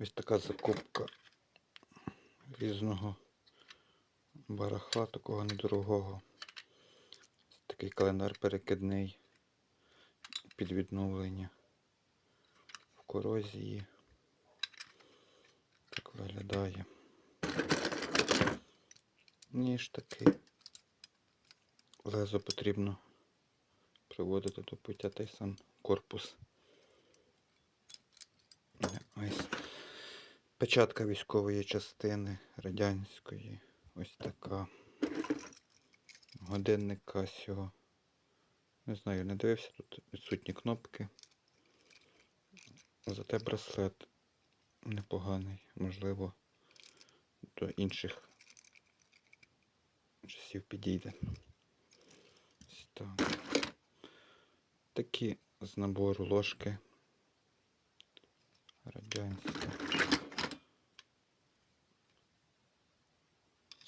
Ось така закупка різного барахла, такого недорогого. Такий календар перекидний під відновлення в корозії. Так виглядає. Ніж такий. Лезо потрібно приводити до пуття та й сам корпус. Ось. Печатка військової частини радянської. Ось така. Годинник Casio. Не знаю, не дивився, тут відсутні кнопки. Зате браслет непоганий, можливо, до інших часів підійде. Ось так. Такі з набору ложки. Радянські.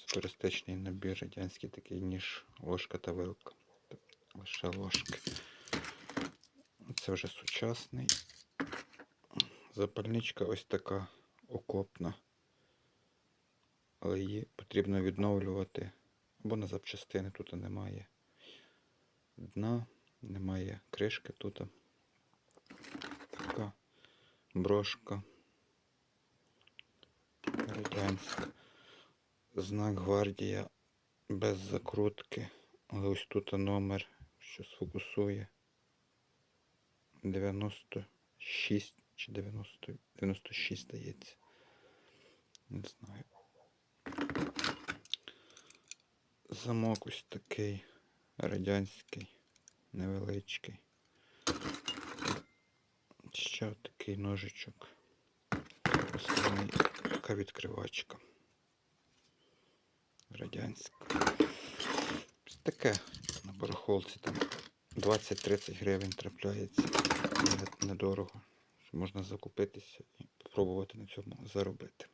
Це туристичний набір радянський такий ніж, ложка та вилка. Лише ложки. Це вже сучасний. Запальничка ось така окопна. Але її потрібно відновлювати. Або на запчастини тут немає дна, немає кришки тут. Така брошка. Радянська. Знак гвардія без закрутки. Але ось тут номер, що сфокусує. 96 чи 90, 96 здається. Не знаю. Замок ось такий радянський, невеличкий. Ще такий ножичок. Основний така відкривачка. Радянська. Ось таке на барахолці там 20-30 гривень трапляється. Недорого. Можна закупитися і спробувати на цьому заробити.